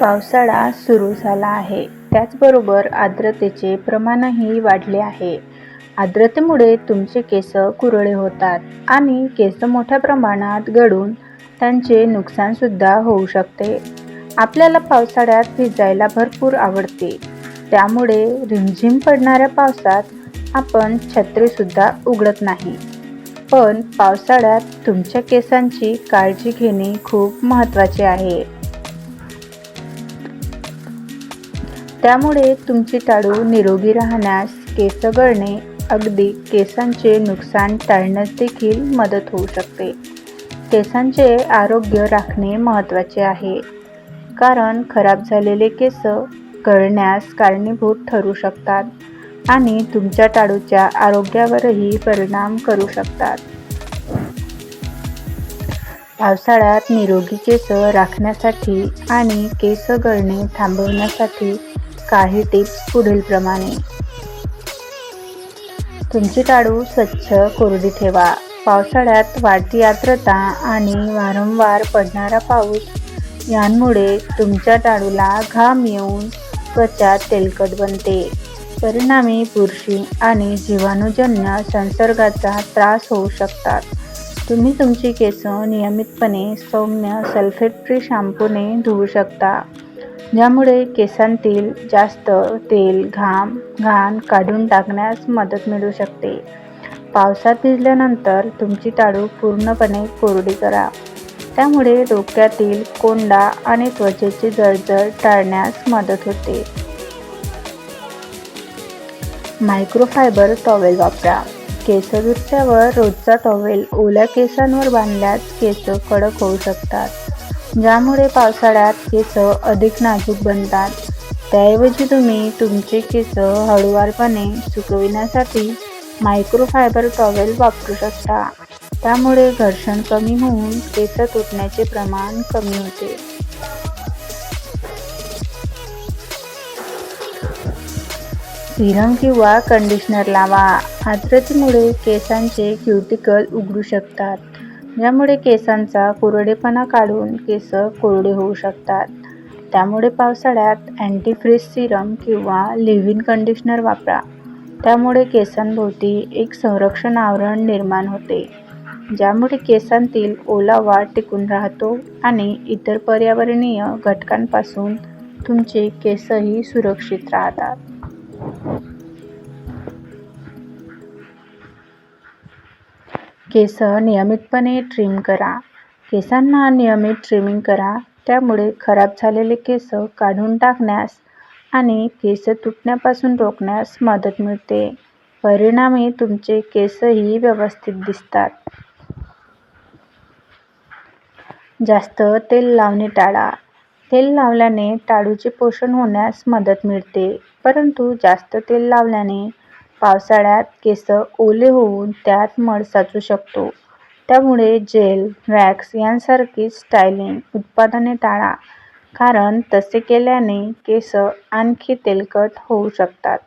पावसाळा सुरू झाला आहे. त्याचबरोबर आर्द्रतेचे प्रमाणही वाढले आहे. आर्द्रतेमुळे तुमचे केस कुरळे होतात आणि केस मोठ्या प्रमाणात गळून त्यांचे नुकसानसुद्धा होऊ शकते. आपल्याला पावसाळ्यात भिजायला भरपूर आवडते. त्यामुळे रिमझिम पडणाऱ्या पावसात आपण छत्रीसुद्धा उघडत नाही. पण पावसाळ्यात तुमच्या केसांची काळजी घेणे खूप महत्त्वाचे आहे. त्यामुळे तुमची टाळू निरोगी राहण्यास केस गळणे अगदी केसांचे नुकसान टाळण्यास देखील मदत होऊ शकते. केसांचे आरोग्य राखणे महत्त्वाचे आहे. कारण खराब झालेले केस गळण्यास कारणीभूत ठरू शकतात आणि तुमच्या टाळूच्या आरोग्यावरही परिणाम करू शकतात. पावसाळ्यात निरोगी केस राखण्यासाठी आणि केस गळणे थांबवण्यासाठी काही टिप्स पुढीलप्रमाणे. तुमची टाळू स्वच्छ कोरडी ठेवा. पावसाळ्यात वाढती आर्द्रता आणि वारंवार पडणारा पाऊस यांमुळे तुमच्या टाळूला घाम येऊन त्वचा तेलकट बनते. परिणामी बुरशी आणि जीवाणूजन्य संसर्गाचा त्रास होऊ शकतात. तुम्ही तुमची केस नियमितपणे सौम्य सल्फेट फ्री शॅम्पूने धुवू शकता. ज्यामुळे केसांतील जास्त तेल घाम घाण काढून टाकण्यास मदत मिळू शकते. पावसात भिजल्यानंतर तुमची टाळू पूर्णपणे कोरडी करा. त्यामुळे डोक्यातील कोंडा आणि त्वचेची जळजळ टाळण्यास मदत होते. मायक्रोफायबर टॉवेल वापरा. केस धुतल्यावर रोजचा टॉवेल ओल्या केसांवर बांधल्यास केस कडक होऊ शकतात. ज्यामुळे पावसाळ्यात केस अधिक नाजूक बनतात. त्याऐवजी तुम्ही तुमचे केस हळूवारपणे सुकविण्यासाठी मायक्रोफायबर टॉवेल वापरू शकता. त्यामुळे घर्षण कमी होऊन केस तुटण्याचे प्रमाण कमी होते. सिरम किंवा कंडिशनर लावा. आर्द्रतेमुळे केसांचे क्युटिकल उघडू शकतात. ज्यामुळे केसांचा कोरडेपणा काढून केस कोरडे होऊ शकतात. त्यामुळे पावसाळ्यात अँटीफ्रीज सिरम किंवा लिव्ह इन कंडिशनर वापरा. त्यामुळे केसांभोवती एक संरक्षण आवरण निर्माण होते ज्यामुळे केसांतील ओलावा टिकून राहतो आणि इतर पर्यावरणीय घटकांपासून तुमचे केसही सुरक्षित राहतात. केस नियमितपणे ट्रिम करा. केसांना नियमित ट्रिमिंग करा. त्यामुळे खराब झालेले केस काढून टाकण्यास आणि केस तुटण्यापासून रोखण्यास मदत मिळते. परिणामी तुमचे केसही व्यवस्थित दिसतात. जास्त तेल लावणे टाळा. तेल लावल्याने टाळूचे पोषण होण्यास मदत मिळते. परंतु जास्त तेल लावल्याने पावसाळ्यात केस ओले होऊन त्यात मळ साचू शकतो. त्यामुळे जेल वॅक्स यांसारखी स्टायलिंग उत्पादने टाळा. कारण तसे केल्याने केस आणखी तेलकट होऊ शकतात.